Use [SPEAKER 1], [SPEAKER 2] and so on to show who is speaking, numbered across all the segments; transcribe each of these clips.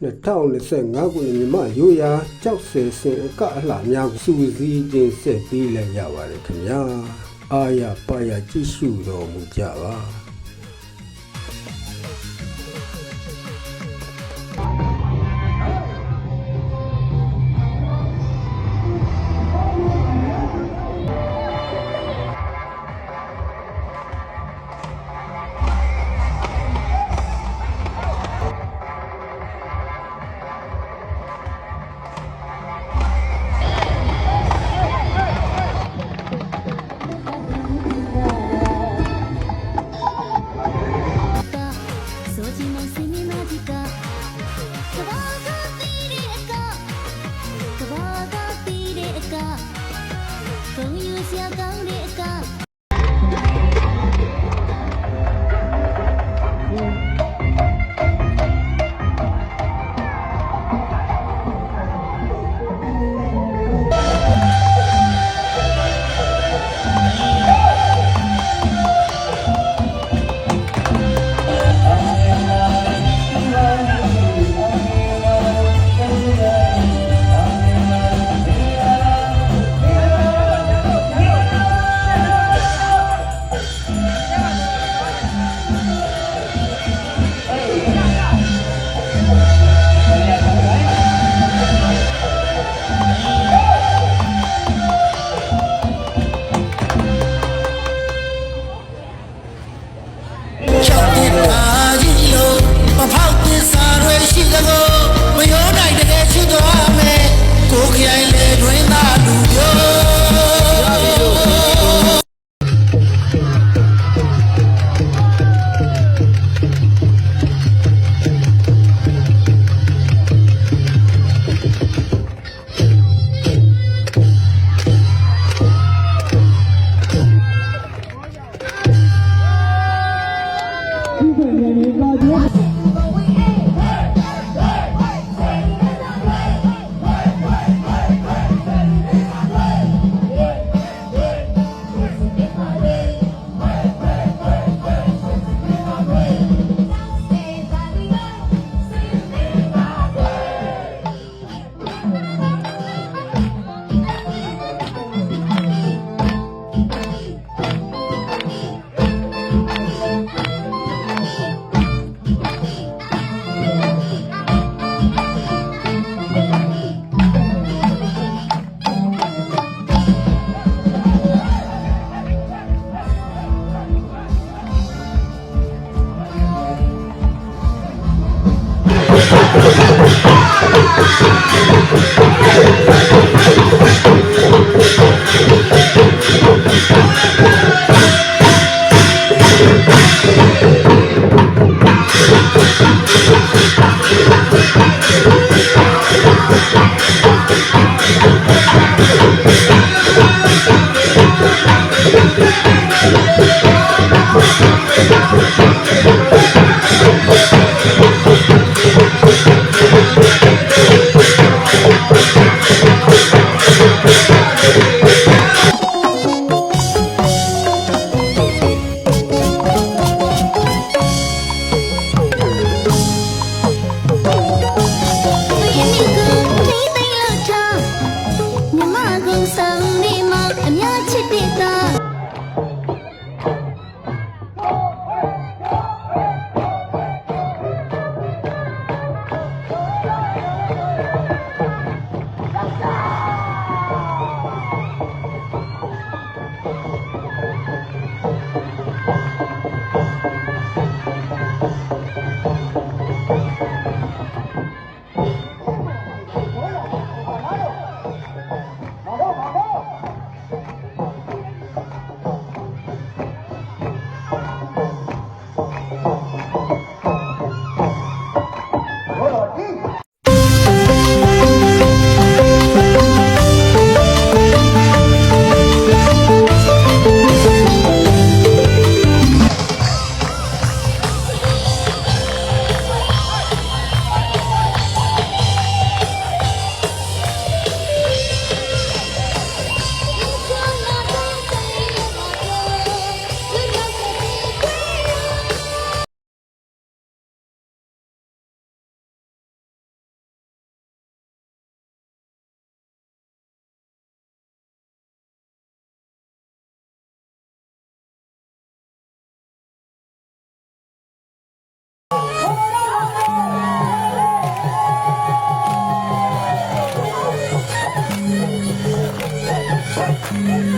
[SPEAKER 1] 2025ခုနှစ်မြန်မာရိုးရာကြောက်စင်စင်အကအလှများကိုစူးစီးတင်ဆက်ပေးလိုက်ရပါတယ်ခင်ဗျာအာရပါရကြည့်ရှုတော်မူကြပါ
[SPEAKER 2] がれか
[SPEAKER 3] Thank you.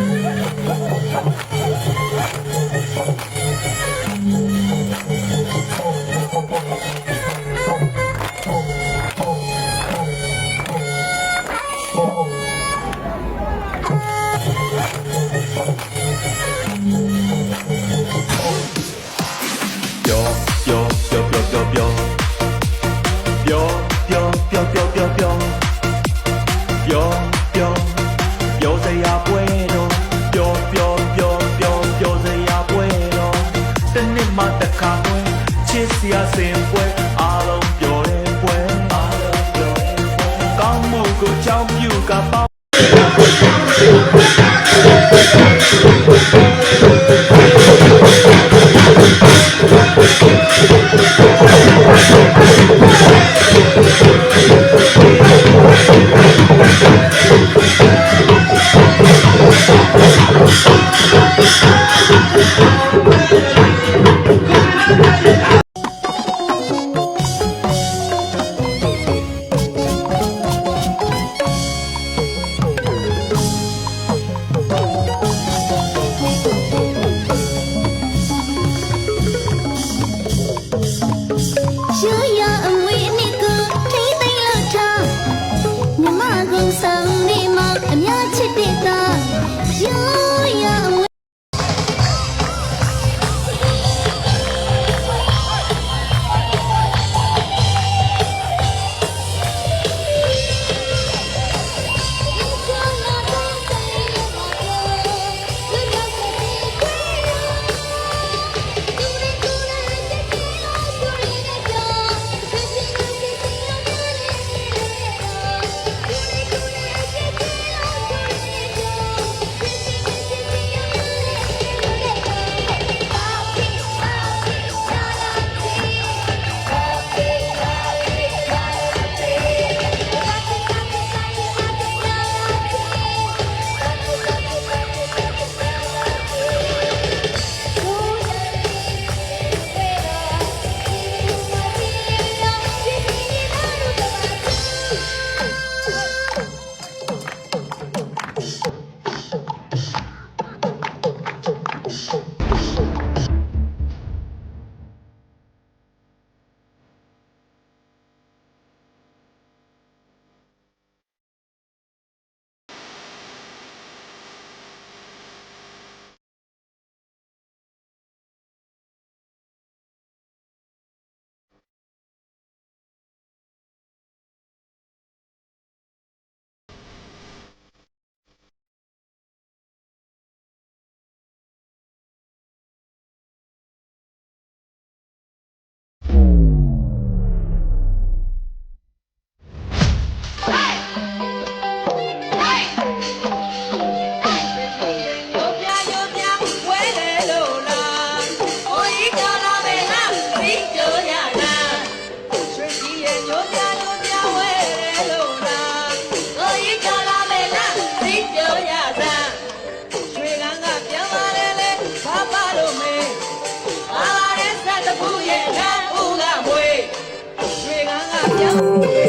[SPEAKER 3] ရိုး ရွှေ